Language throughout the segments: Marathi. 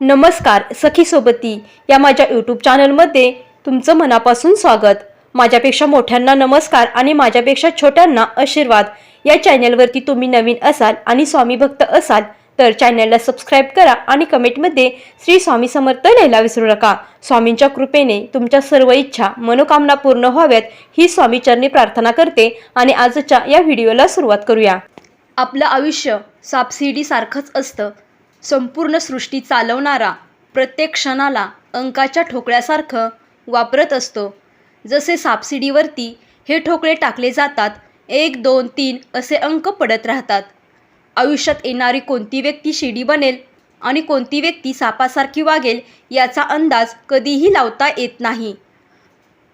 नमस्कार सखी सोबती या माझ्या यूट्यूब चॅनलमध्ये तुमचं मनापासून स्वागत. माझ्यापेक्षा मोठ्यांना नमस्कार आणि माझ्यापेक्षा छोट्यांना आशीर्वाद. या चॅनलवरती तुम्ही नवीन असाल आणि स्वामी भक्त असाल तर चॅनलला सबस्क्राईब करा आणि कमेंटमध्ये श्री स्वामी समर्थ लिहायला विसरू नका. स्वामींच्या कृपेने तुमच्या सर्व इच्छा मनोकामना पूर्ण व्हाव्यात ही स्वामीचरणी प्रार्थना करते आणि आजच्या या व्हिडिओला सुरुवात करूया. आपलं आयुष्य सापशिडीसारखंच असतं. संपूर्ण सृष्टी चालवणारा प्रत्येक क्षणाला अंकाच्या ठोकळ्यासारखं वापरत असतो. जसे सापशिडीवरती हे ठोकळे टाकले जातात एक दोन तीन असे अंक पडत राहतात. आयुष्यात येणारी कोणती व्यक्ती शिडी बनेल आणि कोणती व्यक्ती सापासारखी वागेल याचा अंदाज कधीही लावता येत नाही.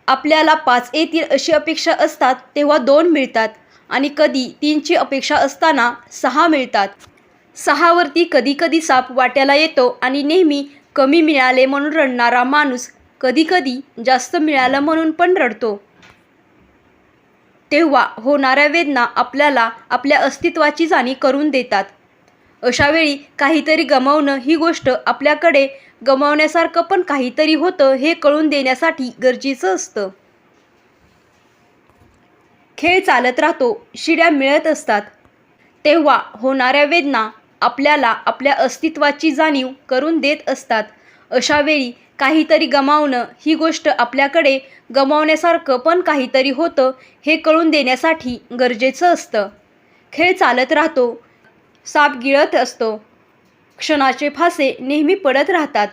आपल्याला पाच येतील अशी अपेक्षा असतात तेव्हा दोन मिळतात आणि कधी तीनची अपेक्षा असताना सहा मिळतात. सहावरती कधीकधी साप वाट्याला येतो आणि नेहमी कमी मिळाले म्हणून रडणारा माणूस कधीकधी जास्त मिळालं म्हणून पण रडतो. तेव्हा होणाऱ्या वेदना आपल्याला आपल्या अस्तित्वाची जाणीव करून देतात. अशावेळी काहीतरी गमावणं ही गोष्ट आपल्याकडे गमावण्यासारखं पण काहीतरी होतं हे कळून देण्यासाठी गरजेचं असतं. खेळ चालत राहतो शिड्या मिळत असतात. तेव्हा होणाऱ्या वेदना आपल्याला आपल्या अस्तित्वाची जाणीव करून देत असतात. अशावेळी काहीतरी गमावणं ही गोष्ट आपल्याकडे गमावण्यासारखं पण काहीतरी होतं हे कळून देण्यासाठी गरजेचं असतं. खेळ चालत राहतो साप गिळत असतो क्षणाचे फासे नेहमी पडत राहतात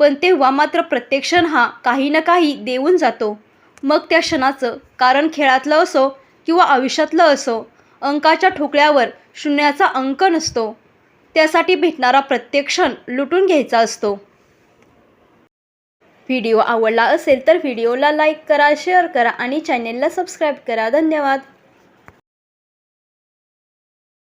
पण तेव्हा मात्र प्रत्येक क्षण हा काही ना काही देऊन जातो. मग त्या क्षणाचं कारण खेळातलं असो किंवा आयुष्यातलं असो अंकाच्या ठोकळ्यावर शून्याचा अंक नसतो. त्यासाठी भेटणारा प्रत्येक क्षण लुटून घ्यायचा असतो. व्हिडिओ आवडला असेल तर व्हिडिओला लाईक करा शेअर करा आणि चॅनेलला सबस्क्राईब करा. धन्यवाद.